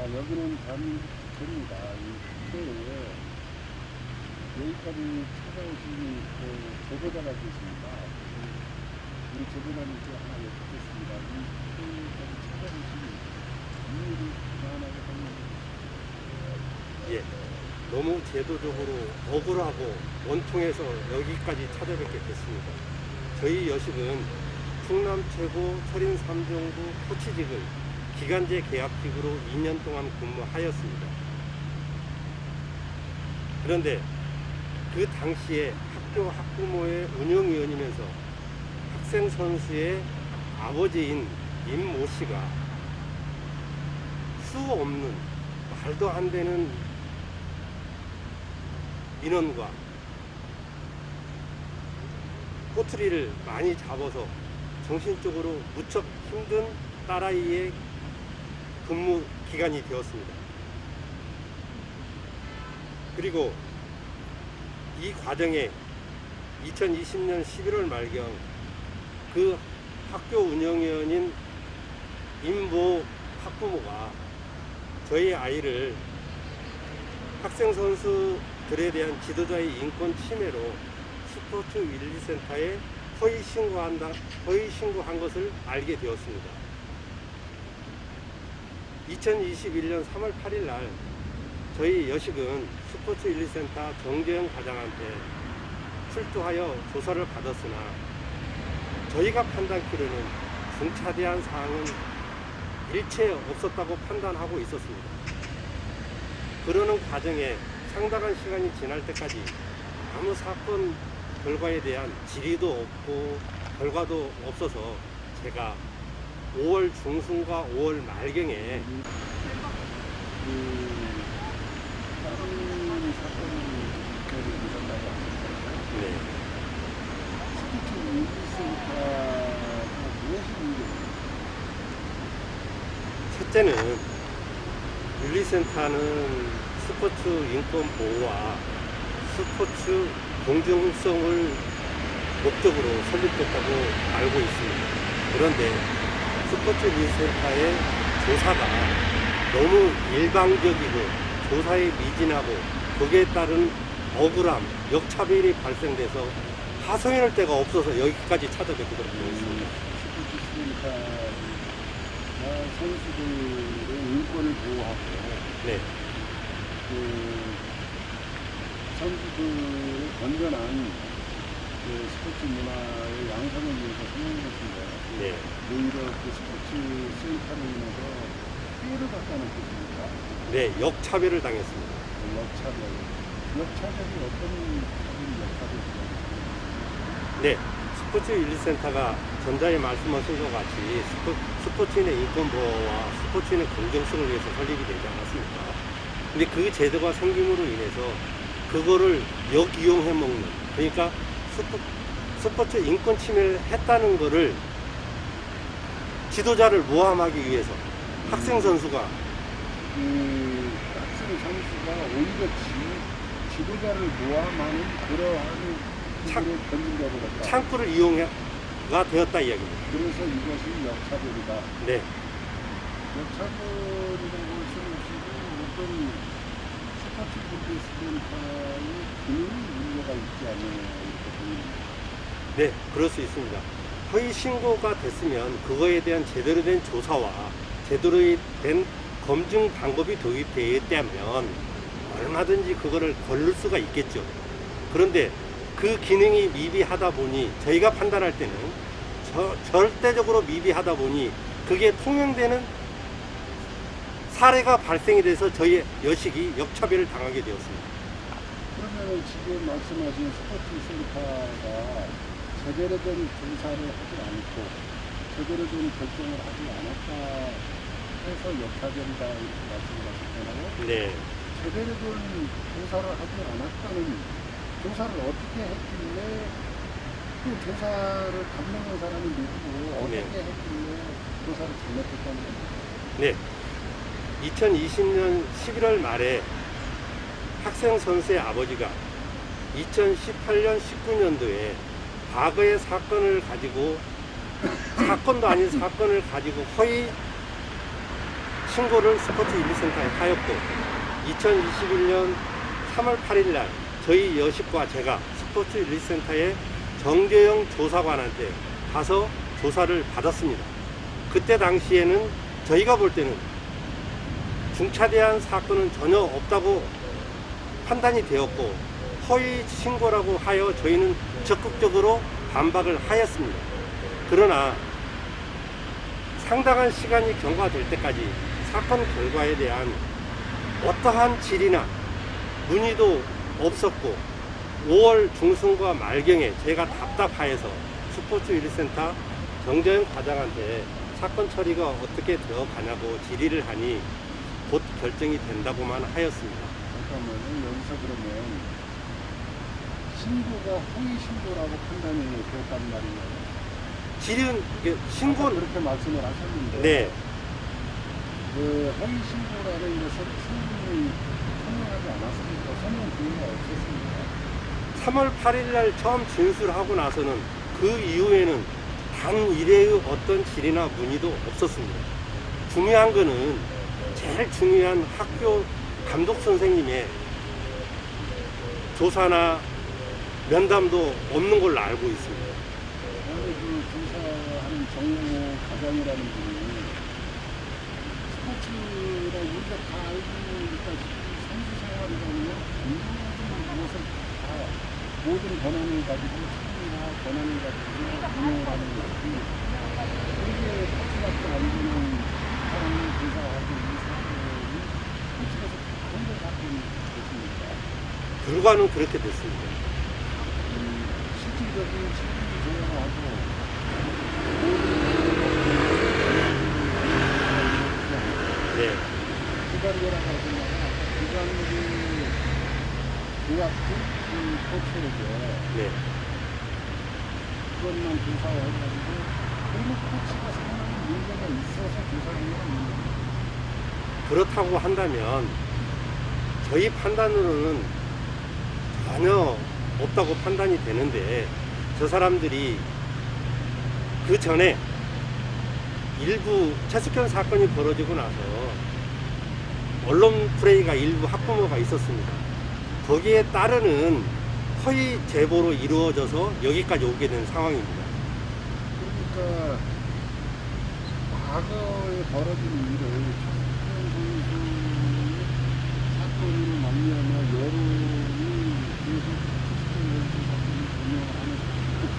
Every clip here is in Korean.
아, 여기는 담입니다. 이 때에 여기까지 찾아오신 그 제보자가 계십니다. 그 우리 제보자님께 하나 여쭙겠습니다. 이 때까지 찾아오신 이유를 그만하게 하면 예. 너무 제도적으로 억울하고 원통해서 여기까지 찾아뵙게 됐습니다. 저희 여식은 충남 최고 철인 3정부 코치직을 기간제 계약직으로 2년 동안 근무하였습니다. 그런데 그 당시에 학교 학부모의 운영위원이면서 학생 선수의 아버지인 임모 씨가 수 없는 말도 안 되는 인원과 꼬투리를 많이 잡아서 정신적으로 무척 힘든 딸아이의 근무 기간이 되었습니다. 그리고 이 과정에 2020년 11월 말경 그 학교 운영위원인 임모 학부모가 저희 아이를 학생 선수들에 대한 지도자의 인권 침해로 스포츠 윤리센터에 허위 신고한다, 허위 신고한 것을 알게 되었습니다. 2021년 3월 8일 날 저희 여식은 스포츠 윤리센터 정재영 과장한테 출두하여 조사를 받았으나 저희가 판단키로는 중차대한 사항은 일체 없었다고 판단하고 있었습니다. 그러는 과정에 상당한 시간이 지날 때까지 아무 사건 결과에 대한 질의도 없고 결과도 없어서 제가 5월 중순과 5월 말경에. 네? 첫째는 윤리센터는 스포츠 인권 보호와 스포츠 공정성을 목적으로 설립됐다고 알고 있습니다. 그런데 스포츠 윤리센터의 조사가 너무 일방적이고 조사에 미진하고 거기에 따른 억울함, 역차별이 발생돼서 하소연할 데가 없어서 여기까지 찾아뵙게 되었습니다. 스포츠 센터가 선수들의 인권을 보호하고 네, 그 선수들의 건전한 그 스포츠 문화의 양성을 위해서 성공했습니다. 네. 오히려 그 스포츠 센터로 인해서 피해를 봤다는 뜻입니까? 네, 역차별을 당했습니다. 역차별. 역차별이 어떤 역차별이죠? 네, 스포츠 윤리센터가 전자에 말씀하신 것 같이 스포, 스포 츠인의 인권 보호와 스포츠인의 공정성을 위해서 설립이 되지 않았습니까? 근데 그 제도가 생김으로 인해서 그거를 역이용해 먹는 그러니까 스포, 스포츠 인권 침해를 했다는 거를 지도자를 모함하기 위해서 학생 선수가 그 학생 선수가 오히려 지, 지도자를 모함하는 그러한 참- 기술을 던진다고 했다. 창구를 이용해가 되었다 이야기입니다. 그래서 이것이 역차별이다. 네, 역차별이라는 것은 지금 어떤 스포츠 분리센터의 기능이 문제가 있지 않느냐 이렇게 보입니다. 네, 그럴 수 있습니다. 허위 신고가 됐으면 그거에 대한 제대로 된 조사와 제대로 된 검증 방법이 도입되었다면 얼마든지 그거를 걸를 수가 있겠죠. 그런데 그 기능이 미비하다 보니 저희가 판단할 때는 저- 절대적으로 미비하다 보니 그게 통용되는 사례가 발생이 돼서 저희 여식이 역차별을 당하게 되었습니다. 그러면 지금 말씀하신 스포츠 센터가 제대로 된 조사를 하지 않고 제대로 된 결정을 하지 않았다 해서 역차별이다 이렇게 말씀을 하셨잖아요. 네, 제대로 된 조사를 하지 않았다는 조사를 어떻게 했길래 또 조사를 감당한 사람이 누구고 어떻게 네. 했길래 조사를 잘못했다는 겁니까? 네. 2020년 11월 말에 학생 선수의 아버지가 2018년 19년도에 과거의 사건을 가지고 사건도 아닌 사건을 가지고 허위 신고를 스포츠 윤리센터에 하였고 2021년 3월 8일 날 저희 여식과 제가 스포츠 윤리센터의 정재영 조사관한테 가서 조사를 받았습니다. 그때 당시에는 저희가 볼 때는 중차대한 사건은 전혀 없다고 판단이 되었고 허위 신고라고 하여 저희는 적극적으로 반박을 하였습니다. 그러나 상당한 시간이 경과될 때까지 사건 결과에 대한 어떠한 질이나 문의도 없었고 5월 중순과 말경에 제가 답답하여서 스포츠 윤리센터 정재현 과장한테 사건 처리가 어떻게 되어 가냐고 질의를 하니 곧 결정이 된다고만 하였습니다. 잠깐만요. 여기서 그러면 신고가 허위 신고라고 판단이 되었단 말이에요. 질은 이게 아까 신고는 그렇게 말씀을 하셨는데 네 그 허위 신고라는 것을 충분히 설명하지 않았습니까? 설명 기회가 없었습니다. 3월 8일 날 처음 진술하고 나서는 그 이후에는 단 일회의 어떤 질이나 문의도 없었습니다. 중요한 거는 제일 중요한 학교 감독 선생님의 조사나 면담도 없는 걸로 알고 있습니다. 아니 그 조사하는 정영호 과장이라는 분이 스포츠라 우리가 다 알고 있다시피 선수 생활이라는 건 운동하는 무엇을 다 모든 권한을 가지고 책임이나 권한을 가지고 운영을 하는 것이 그게 코치밖에 안 되는 사람이 조사하고 이 사건이 코치에서 그런 걸 갖고 있습니까? 결과는 그렇게 됐습니다. 음, 실질적인 책임을 져야 하고 네, 기관이라고. 기관이 네. 그것만 조사해가지고 그러면 코치가 상당히 문제가 있어서 조사하는 건 아닙니다. 그렇다고 한다면 저희 판단으로는 전혀 없다고 판단이 되는데 저 사람들이 그 전에 일부 최숙현 사건이 벌어지고 나서 언론 플레이가 일부 학부모가 있었습니다. 거기에 따르는 허위 제보로 이루어져서 여기까지 오게 된 상황입니다. 그러니까 과거에 벌어진 일을 사건으로 말미암아 여론이 계속 최승현 선수 사건을 변명하는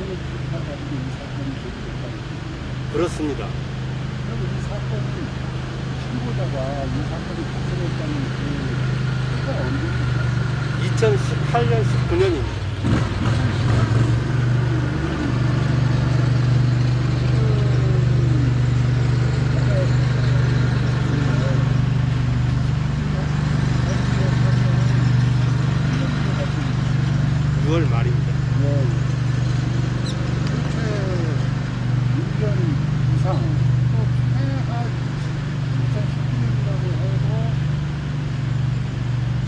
그 가지고 이 사건이 거죠. 그렇습니다. 그럼 이 사건이 신고자가 이 사건이 발생했다는 그 해가 언제입니까? 2018년 19년입니다. 지금 6월 말입니다. 네. 그렇게 1년 이상 또 최하 2019년이라고 해도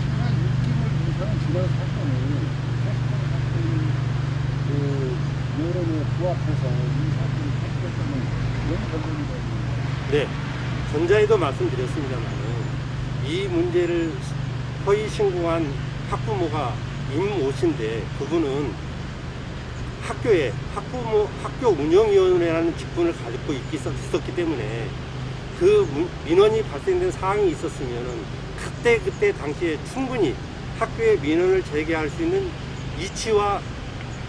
최하 6개월 이상 지난 사건을 캐스터 사건이 그 여론에 부합해서 이 사건이 캐스터는 너무 걸립니다. 네, 전자에도 말씀드렸습니다만 이 문제를 허위 신고한 학부모가 임모 씨인데 그분은 학교에 학부모 학교 운영위원회라는 직분을 가지고 있기, 있었기 때문에 그 문- 민원이 발생된 사항이 있었으면은 그때 그때 당시에 충분히 학교에 민원을 제기할 수 있는 이치와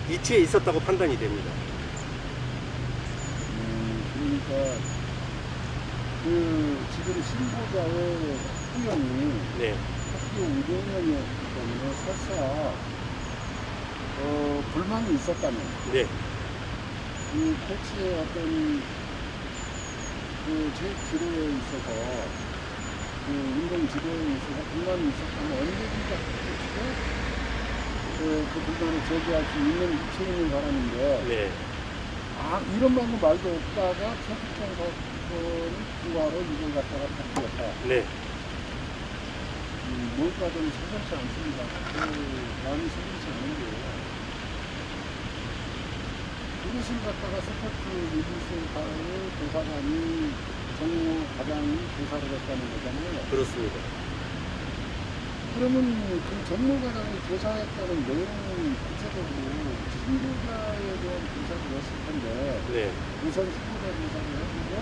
이치에 있었다고 판단이 됩니다. 음, 그러니까 그 지금 신고자의 학부형이 네, 학교 운영위원이었기 때문에 설사 어, 불만이 있었다면 네, 이 코치의 어떤 그제 지도에 있어서 그 운동 지도에 있어서 불만이 있었다면 언제든지 코치가 그, 그 불만을 제기할 수 있는 위치에 있는 사람인데 네, 아 이런 말도 말도 없다가 최숙현 사건이 부하로 이걸 갖다가 바꾸었다. 네. 음, 뭘까 좀 생각지 않습니다. 그 마음이 생각지 않은데 이것을 갖다가 스포츠 리뷰센터의 도사관이 정무 과장이 조사를 했다는 거잖아요. 그렇습니다. 그러면 그 정무 과장이 조사했다는 내용은 구체적으로 신고자에 대한 조사를 했을 텐데 네, 우선 신고자 조사를 해주고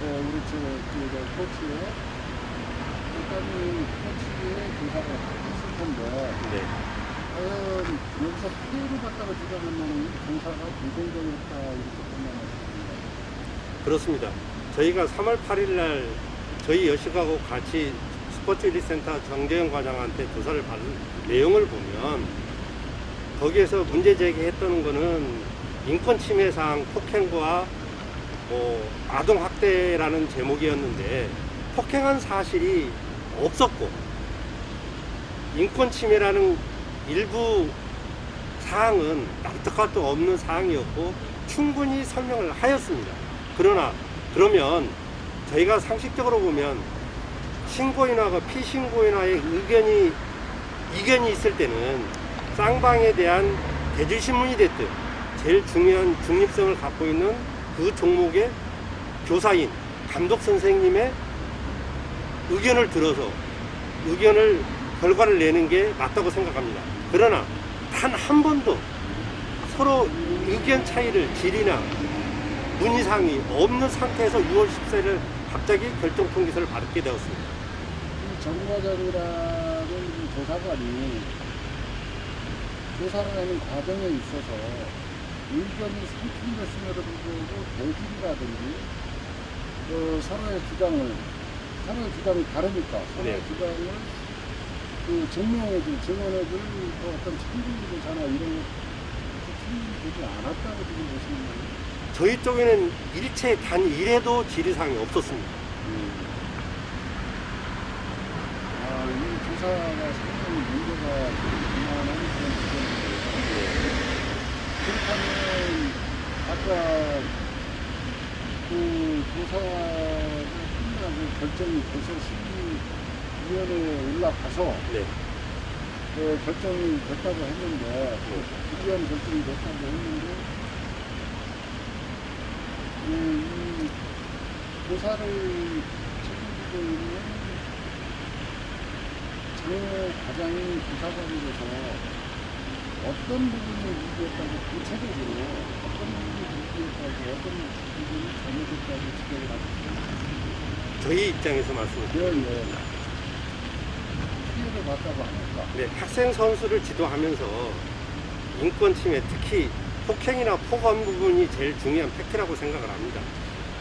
어, 우리 저, 그, 저 코치에 일단은 코치에 조사를 했을 텐데 네. 과연 여기서 피해를 받다가 주장하면 조사가 불공정했다 이렇게 판단하십니다. 그렇습니다. 저희가 3월 8일 날 저희 여식하고 같이 스포츠 1리센터 정재영 과장한테 조사를 받은 내용을 보면 거기에서 문제 제기했던 거는 인권 침해상 폭행과 뭐 아동 학대라는 제목이었는데 폭행한 사실이 없었고 인권 침해라는 일부 사항은 납득할 수 없는 사항이었고 충분히 설명을 하였습니다. 그러나 그러면 저희가 상식적으로 보면 신고인하고 피신고인과의 의견이 이견이 있을 때는 쌍방에 대한 대질신문이 됐든 제일 중요한 중립성을 갖고 있는 그 종목의 교사인 감독 선생님의 의견을 들어서 의견을 결과를 내는 게 맞다고 생각합니다. 그러나 단 한 번도 서로 의견 차이를 질이나 문의사항이 없는 상태에서 6월 14일을 갑자기 결정 통지서를 받게 되었습니다. 이 조사관이 조사를 하는 과정에 있어서 의견이 상충 됐음에도 불구하고 대질이라든지 그 서로의 주장을 서로의 주장이 다르니까 서로의 네. 주장을 그 증명해줄 증언해줄 그 어떤 참고인 조사나 이런 것이 충분히 되지 않았다고 지금 보시는 거예요. 저희 쪽에는 일체 단 1회도 질의사항이 없었습니다. 아, 이 조사가 상당히 문제가 이만한 그런 지점인데요. 그렇다면 아까 그 조사가 끝나고 결정이 돼서 심의 위원회에 올라가서 네. 그 결정이 됐다고 했는데 위원 결정이 됐다고 했는데 그, 이 조사를 책임지고 있는 정 과장이 조사관으로서 어떤 부분이 문제였다고 구체적으로 어떤 부분이 문제였다고 어떤 부분이 잘못했다고 지적을 하고. 저희 입장에서 말씀드리면 예, 예. 피해를 봤다고 하니까. 네, 학생 선수를 지도하면서 인권 침해, 특히 폭행이나 폭언 부분이 제일 중요한 팩트라고 생각을 합니다.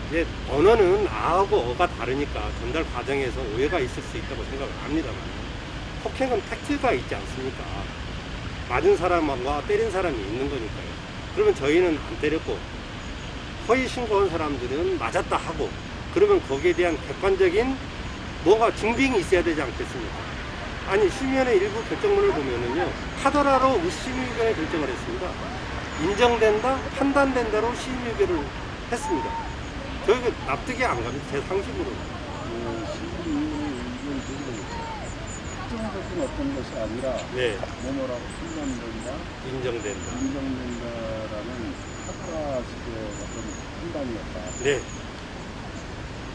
이제 언어는 아하고 어가 다르니까 전달 과정에서 오해가 있을 수 있다고 생각을 합니다만 폭행은 팩트가 있지 않습니까? 맞은 사람과 때린 사람이 있는 거니까요. 그러면 저희는 안 때렸고 허위 신고한 사람들은 맞았다 하고 그러면 거기에 대한 객관적인 뭐가 증빙이 있어야 되지 않겠습니까? 아니 심의원의 일부 결정문을 보면은요 카더라로 심의위원회 결정을 했습니다. 인정된다, 판단된다로 심의위원회를 했습니다. 저희가 납득이 안 갑니다. 제 상식으로. 그 의견들이 특정적인 어떤 것이 아니라 네, 뭐뭐라고 판단된다, 인정된다. 인정된다라는 카드라식의 어떤 판단이었다. 네,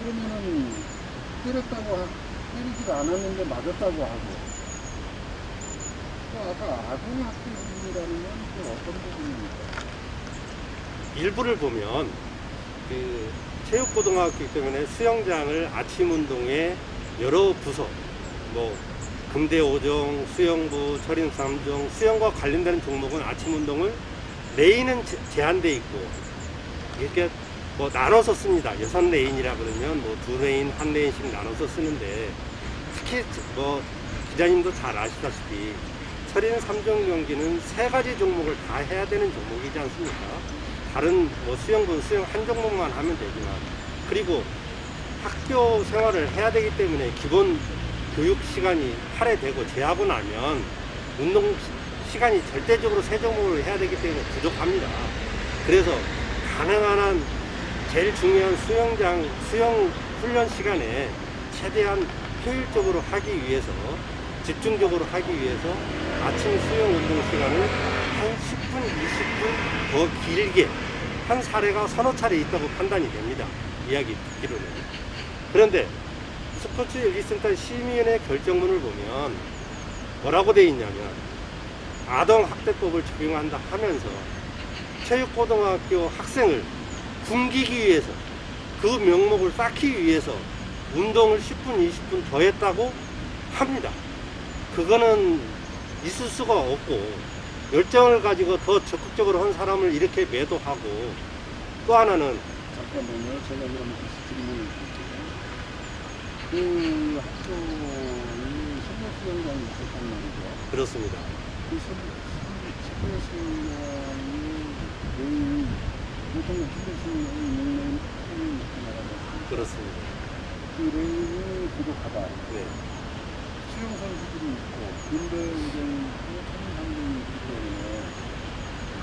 그러면은 때렸다고 하, 때리지도 않았는데 맞았다고 하고 또 일부를 보면 그 체육고등학교 때문에 수영장을 아침 운동에 여러 부서 뭐 금대 5종, 수영부, 철인 3종, 수영과 관련되는 종목은 아침 운동을 레인은 제- 제한돼 있고 이렇게 뭐 나눠서 씁니다. 여섯 레인이라 그러면 뭐 두 레인, 한 레인씩 나눠서 쓰는데 특히 뭐 기자님도 잘 아시다시피 철인 3종 경기는 세 가지 종목을 다 해야 되는 종목이지 않습니까? 다른 뭐 수영분 수영 한 종목만 하면 되지만 그리고 학교 생활을 해야 되기 때문에 기본 교육 시간이 할애되고 제하고 나면 운동 시- 시간이 절대적으로 세 종목을 해야 되기 때문에 부족합니다. 그래서 가능한 한 제일 중요한 수영장 수영 훈련 시간에 최대한 효율적으로 하기 위해서 집중적으로 하기 위해서 아침 수영 운동 시간을 한 10분, 20분 더 길게 한 사례가 서너 차례 있다고 판단이 됩니다. 이야기 듣기로는. 그런데 스포츠 윤리센터 시민의 결정문을 보면 뭐라고 돼 있냐면 아동학대법을 적용한다 하면서 체육고등학교 학생을 굶기기 위해서 그 명목을 쌓기 위해서 운동을 10분, 20분 더 했다고 합니다. 그거는 있을 수가 없고 열정을 가지고 더 적극적으로 한 사람을 이렇게 매도하고 또 하나는 잠깐만요. 제가 그럼 다시 질문을 드릴게요. 그 학교에 선거수영장이 있었단 말이죠. 그렇습니다. 그 선거수영장이 메인, 보통 선거수영장이 학교에 이렇게 나가잖아요. 그렇습니다. 그 레인이 부족하다. 네. 수영 선수들이 있고 있고 천상동이 있기 때문에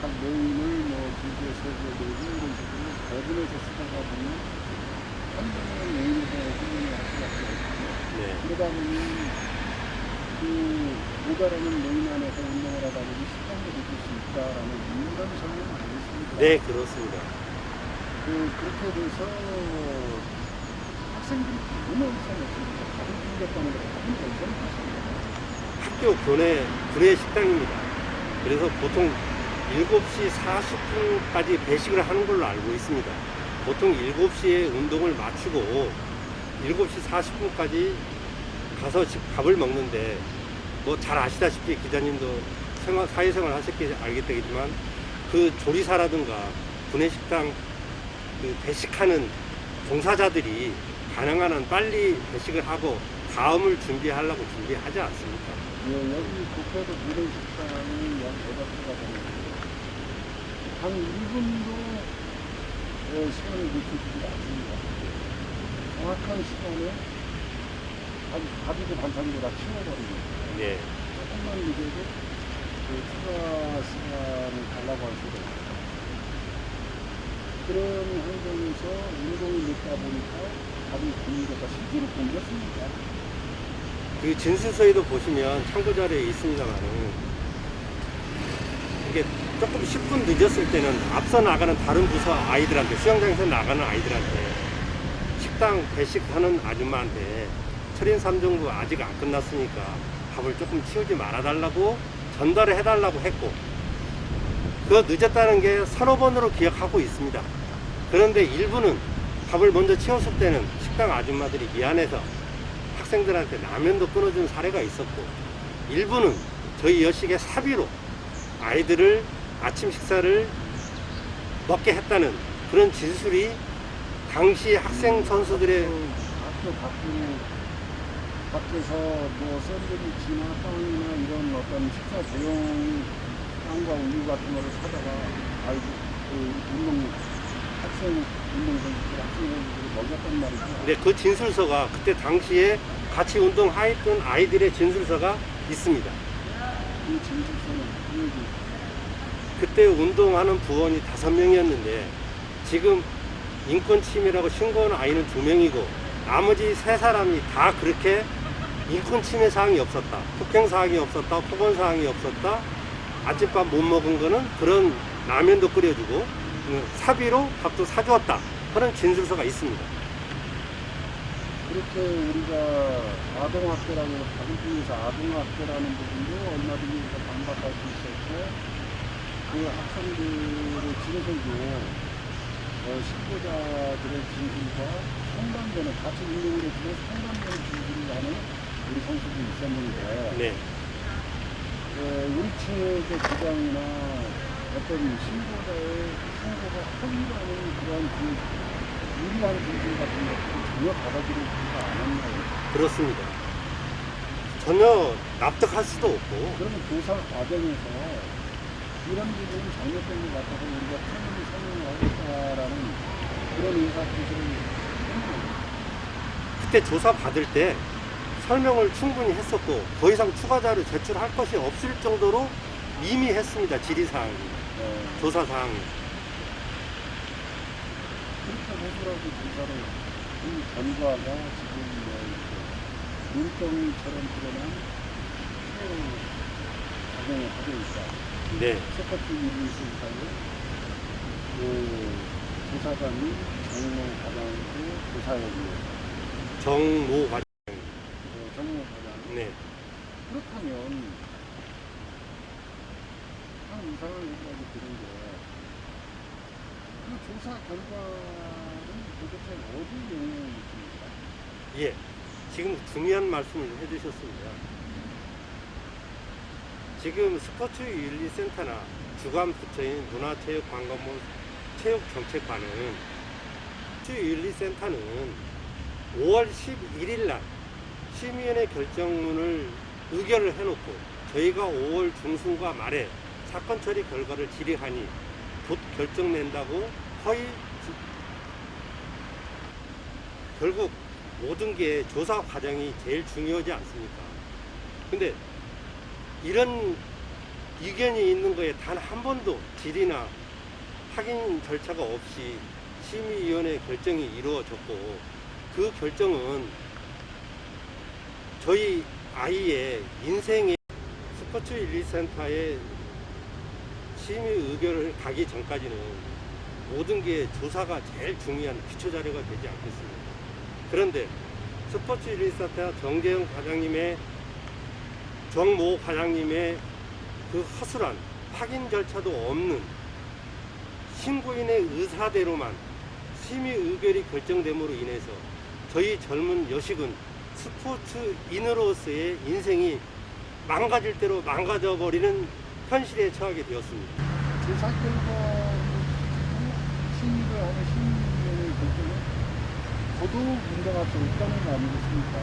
각 레인을 뭐 세개, 네개 이런 식으로 배분해서 쓰다가 보면 한 번의 레인에서 훈련을 할 수밖에 없고 네. 그러다 보니 그 모자라는 레인 안에서 운동을 하다 보니 식당도 느낄 수 있다라는 설명 알겠습니다. 네, 그렇습니다. 그 그렇게 돼서 학생들이 너무 이상했습니다. 다른 걸 다른 이상했습니다. 학교 교내 구내 식당입니다. 그래서 보통 7시 40분까지 배식을 하는 걸로 알고 있습니다. 보통 7시에 운동을 마치고 7시 40분까지 가서 식- 밥을 먹는데 뭐 잘 아시다시피 기자님도 생활, 사회생활 하셨기 알겠겠지만 그 조리사라든가 구내식당 그 배식하는 종사자들이 가능한 한 빨리 배식을 하고 다음을 준비하려고 준비하지 않습니까? 예, 여기 국회도 무대 식당은 약 대박수가 되는데 한 1분도 어, 시간을 늦추지 않습니다. 정확한 시간에 밥, 밥이고 반찬이고 다 치워버립니다. 네. 조금만 늦어도 그 추가 시간을 달라고 할 수도 있고 그런 환경에서 운동을 늦다 보니까 밥이 굶겨다 실제로 굶겼습니다. 그 진술서에도 보시면 참고 자료에 있습니다만은 이게 조금 10분 늦었을 때는 앞서 나가는 다른 부서 아이들한테 수영장에서 나가는 아이들한테 식당 배식하는 아줌마한테 철인 3정도 아직 안 끝났으니까 밥을 조금 치우지 말아달라고 전달을 해달라고 했고 그 늦었다는 게 서너 번으로 기억하고 있습니다. 그런데 일부는 밥을 먼저 치웠을 때는 식당 아줌마들이 미안해서 학생들한테 라면도 끊어준 사례가 있었고 일부는 저희 여식의 사비로 아이들을 아침 식사를 먹게 했다는 그런 진술이 당시 학생 선수들의 학교 밖으로 밖에서 뭐 샌드위치나 빵이나 이런 어떤 식사 대용 빵과 우유 같은 거를 사다가 아이들 그 운동 학생 운동 선수들 학생 선수들이 먹였단 말이죠. 네, 그 진술서가 그때 당시에 같이 운동하였던 아이들의 진술서가 있습니다. 이 진실서는 그 얘기. 그때 운동하는 부원이 다섯 명이었는데 지금 인권 침해라고 신고한 아이는 두 명이고 나머지 세 사람이 다 그렇게 인권 침해 사항이 없었다, 폭행 사항이 없었다, 폭언 사항이 없었다, 아침밥 못 먹은 거는 그런 라면도 끓여주고 음, 사비로 밥도 사주었다 그런 진술서가 있습니다. 그렇게 우리가 아동학대라고 다른 중에서 아동학대라는 부분도 얼마든지 우리가 반박할 수 있었고 그 학생들의 진술도 어, 신고자들의 진술과 상반되는 같이 운동을 해주고 상반되는 진술을 하는 우리 선수들이 있었는데 네, 어, 우리 측의 주장이나 어떤 신고자의 신고가 허위라는 그런 그 유리한 진술 같은 것도 전혀 받아들이지가 않았나요? 그렇습니다. 전혀 납득할 수도 없고 그러면 교사 과정에서 이런 부분이 잘못된 것 같아서 우리가 충분히 설명을 하겠다라는 그런 의사표시를 했나요? 그때 조사 받을 때 설명을 충분히 했었고 더 이상 추가 자료 제출할 것이 없을 정도로 미미했습니다 지리사항이 네. 조사 사항이 그렇게 해서라도 조사를 한 결과가 지금 뭐 눈덩이처럼 드러난 피해를 작용을 하고 있다. 네 세파트 일이 있을까요? 그 조사관이 정모 과장이고 조사역이에요. 정모 과장. 어, 정모 과장. 네. 그렇다면 참 이상한 생각이 드는 게 그 조사 결과는 도대체 어디 영향을 미칩니까? 예. 지금 중요한 말씀을 해주셨습니다. 지금 스포츠 윤리센터나 주관 부처인 문화체육관광부 체육정책관은 스포츠 윤리센터는 5월 11일 날 심의위원회 결정문을 의결을 해놓고 저희가 5월 중순과 말에 사건 처리 결과를 질의하니 곧 결정 낸다고 허위 결국 모든 게 조사 과정이 제일 중요하지 않습니까? 근데 이런 의견이 있는 거에 단 한 번도 질의나 확인 절차가 없이 심의위원회 결정이 이루어졌고 그 결정은 저희 아이의 인생의 스포츠 윤리센터 에 심의 의결을 가기 전까지는 모든 게 조사가 제일 중요한 기초 자료가 되지 않겠습니까? 그런데 스포츠 윤리센터 정재영 과장님의 정모 과장님의 그 허술한 확인 절차도 없는 신고인의 의사대로만 심의 의결이 결정됨으로 인해서 저희 젊은 여식은 스포츠인으로서의 인생이 망가질 대로 망가져 버리는 현실에 처하게 되었습니다. 조사 결과 심의를 하는 심의위원회 결정은 저도 문제가 없다는 거 아니겠습니까?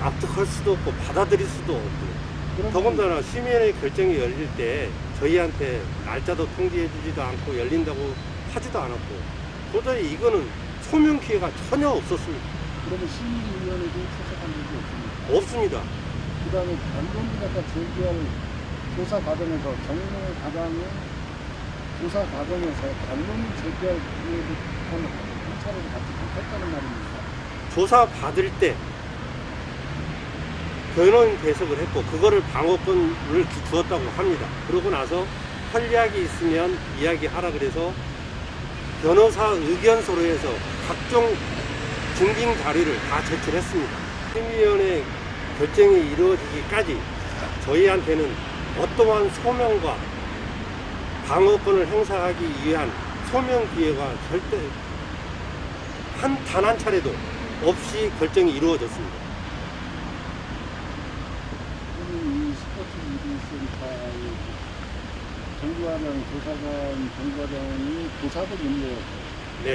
납득할 수도 없고 받아들일 수도 없고 더군다나 심의위원회 결정이 열릴 때 저희한테 날짜도 통지해 주지도 않고 열린다고 하지도 않았고 도저히 이거는 소명 기회가 전혀 없었습니다. 그러면 심의위원회도 출석한 적이 없습니까? 없습니다. 그 다음에 반론자가 제기할 조사 과정에서 정모 과장의 조사 과정에서 반론 제기할 기회도 한, 한 차례도 갖지 못했다는 말입니다. 조사 받을 때 변호인 배석을 했고 그거를 방어권을 주- 주었다고 합니다. 그러고 나서 할 이야기 있으면 이야기하라 그래서 변호사 의견서로 해서 각종 증빙 자료를 다 제출했습니다. 심의위원회 결정이 이루어지기까지 저희한테는 어떠한 소명과 방어권을 행사하기 위한 소명 기회가 절대 한 단한 차례도 없이 결정이 이루어졌습니다. 그러면 이 스포츠 미디센터의 정부화장 조사관 정부화장이 조사도 문제였고 네,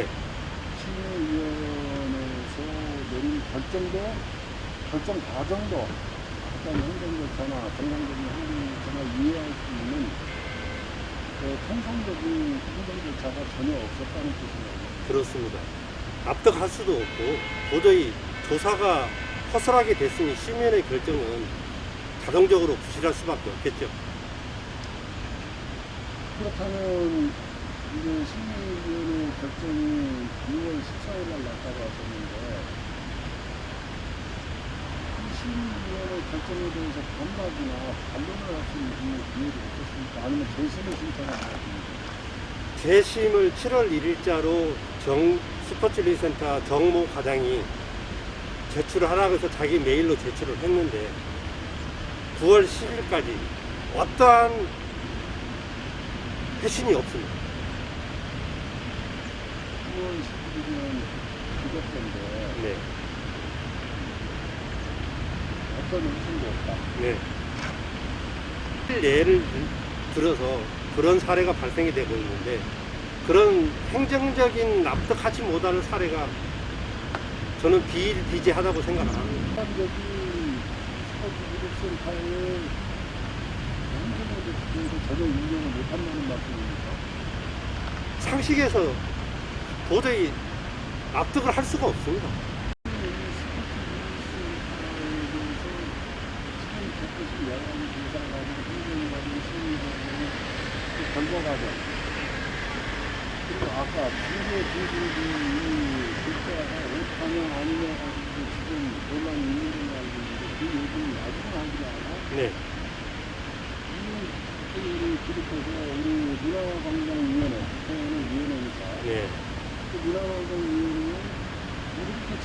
심의위원회에서 내린 결정도 결정 과정도 어떤 행정절차나 정상적인 행정절차나 이해할 수 있는 그 통상적인 행정절차가 전혀 없었다는 뜻이에요. 그렇습니다. 납득할 수도 없고 도저히 조사가 허술하게 됐으니 심의원의 결정은 자동적으로 부실할 수밖에 없겠죠. 그렇다면 이제 심의위원회 결정이 6월 14일 날 났다고 하셨는데 이 심의 위원회 결정에 대해서 반박이나 반론을 할 수 있는 기회도 없었습니까? 아니면 재심을 신청하셨습니까? 재심을 7월 1일자로 정 스포츠 리센터 정모 과장이 제출을 하라고 해서 자기 메일로 제출을 했는데 9월 10일까지 어떠한 회신이 없습니다. 9월 11일은 그것인데 네, 어떤 의심도 없다. 네. 예를 들어서 그런 사례가 발생이 되고 있는데 그런 행정적인 납득하지 못하는 사례가 저는 비일비재하다고 생각을 합니다. 일반적인 스포츠 기록센터의 행정에 대해서 전혀 인정을 못한다는 말씀입니까? 상식에서 도저히 납득을 할 수가 없습니다. 결과가죠. 그리고 아까 중계 중심이 글자가 옳다냐 아니냐 가지고 지금 논란이 있는 걸로 알고 있는데 그 얘기는 나중에 하지 않아? 네, 이 우리 문화관광위원회, 네. 그 문화관광위원회는 이렇게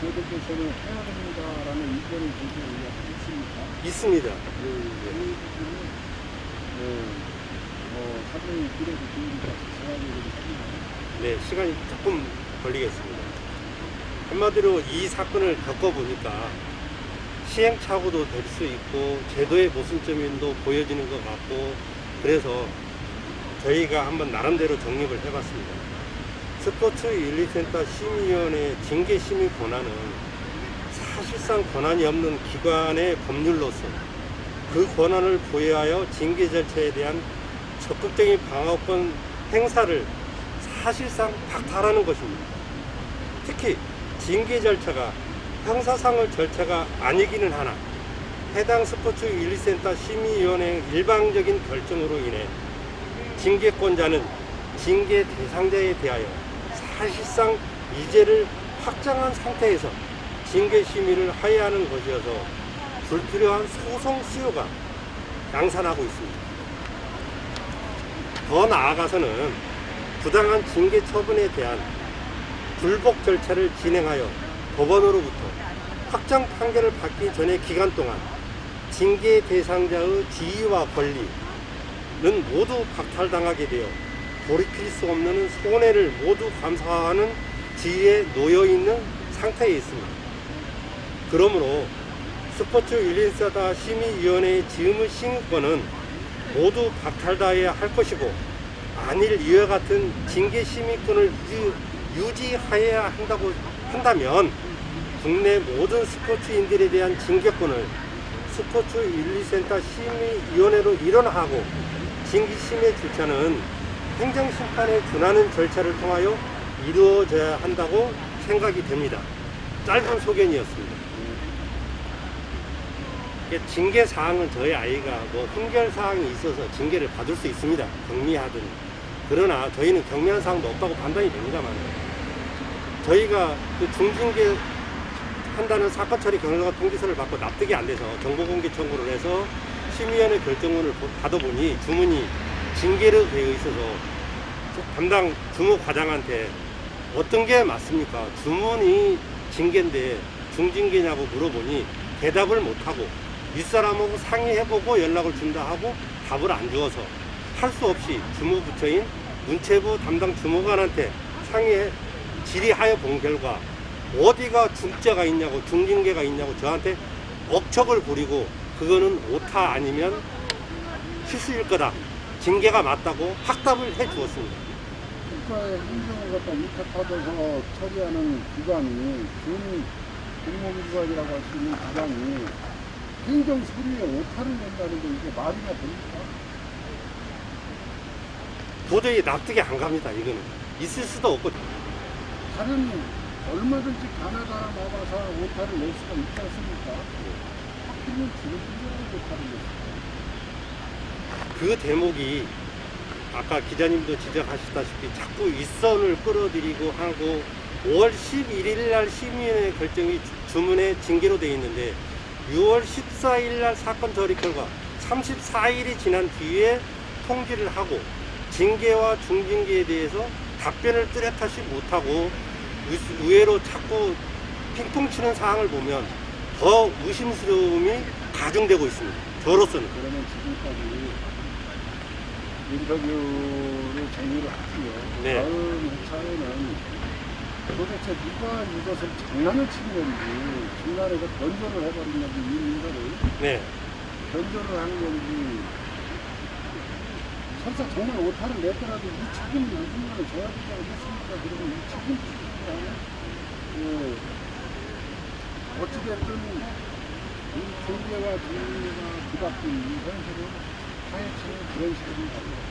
주신 의견이 있습니까? 있습니다. 그 부분은 네, 뭐 사정이 그래도 좋으니까 제가 얘기를 합니다. 네, 시간이 조금 걸리겠습니다. 한마디로 이 사건을 겪어보니까 시행착오도 될 수 있고 제도의 모순점도 보여지는 것 같고 그래서 저희가 한번 나름대로 정립을 해봤습니다. 스포츠 윤리센터 심의위원회 징계 심의 권한은 사실상 권한이 없는 기관의 법률로서 그 권한을 보유하여 징계 절차에 대한 적극적인 방어권 행사를 사실상 박탈하는 것입니다. 특히 징계 절차가 형사상의 절차가 아니기는 하나 해당 스포츠 윤리센터 심의위원회 일방적인 결정으로 인해 징계권자는 징계 대상자에 대하여 사실상 이제를 확정한 상태에서 징계 심의를 하야하는 것이어서 불필요한 소송 수요가 양산하고 있습니다. 더 나아가서는 부당한 징계 처분에 대한 불복 절차를 진행하여 법원으로부터 확정 판결을 받기 전의 기간 동안 징계 대상자의 지위와 권리는 모두 박탈당하게 되어 돌이킬 수 없는 손해를 모두 감사하는 지위에 놓여 있는 상태에 있습니다. 그러므로 스포츠 윤리사다 심의위원회의 지음의 심의권은 모두 박탈당해야 할 것이고 만일 이와 같은 징계 심의권을 유- 유지하여야 한다고 한다면 국내 모든 스포츠인들에 대한 징계권을 스포츠 윤리센터 심의위원회로 일원하고 징계 심의 절차는 행정심판에 준하는 절차를 통하여 이루어져야 한다고 생각이 됩니다. 짧은 소견이었습니다. 징계 사항은 저희 아이가 뭐 흥결 사항이 있어서 징계를 받을 수 있습니다. 경미하든 그러나 저희는 경미한 사항도 없다고 판단이 됩니다만 저희가 그 중징계 한다는 사건 처리 경로가 통지서를 받고 납득이 안 돼서 정보공개 청구를 해서 심의위원회 결정문을 보- 받아보니 주문이 징계로 되어 있어서 담당 주무 과장한테 어떤 게 맞습니까? 주문이 징계인데 중징계냐고 물어보니 대답을 못하고 윗사람하고 상의해보고 연락을 준다 하고 답을 안 주어서 할 수 없이 주무부처인 문체부 담당 주무관한테 상의해 질의하여 본 결과 어디가 중죄가 있냐고 중징계가 있냐고 저한테 억척을 부리고 그거는 오타 아니면 실수일 거다 징계가 맞다고 확답을 해 주었습니다. 국가의 갖다 위탁받아서 처리하는 기관이 준 공무기관이라고 할 수 있는 기관이 행정 서류에 오타를 낸다는 게 이게 말이나 됩니까? 도저히 납득이 안 갑니다. 이거는 있을 수도 없고 다른 얼마든지 가나다라 나가서 오타를 낼 수가 있지 않습니까? 하필이면 지금 행정을 오타를 냈어요. 그 대목이 아까 기자님도 지적하셨다시피 자꾸 윗선을 끌어들이고 하고 5월 11일 날 심의위원회 결정이 주- 주문에 징계로 되어 있는데 6월 14일 날 사건 처리 결과 34일이 지난 뒤에 통지를 하고 징계와 중징계에 대해서 답변을 뚜렷하지 못하고 의- 의외로 자꾸 핑퐁 치는 상황을 보면 더 의심스러움이 가중되고 있습니다. 저로서는. 그러면 지금까지 인터뷰를 정리를 하고요. 네. 다음 회차에는 도대체 누가 이것을 장난을 치는 건지 중간에서 변조를 해버린 건지 이 문제를 네. 변조를 한 건지 설사 정말 오타를 냈더라도 이 책임을 누군가는 져야 되지 않겠습니까? 그리고 이 책임 지수가 예, 어찌됐든 이 중계와 중계가 뒤바뀐 이 현실을 파헤치는 그런 시간이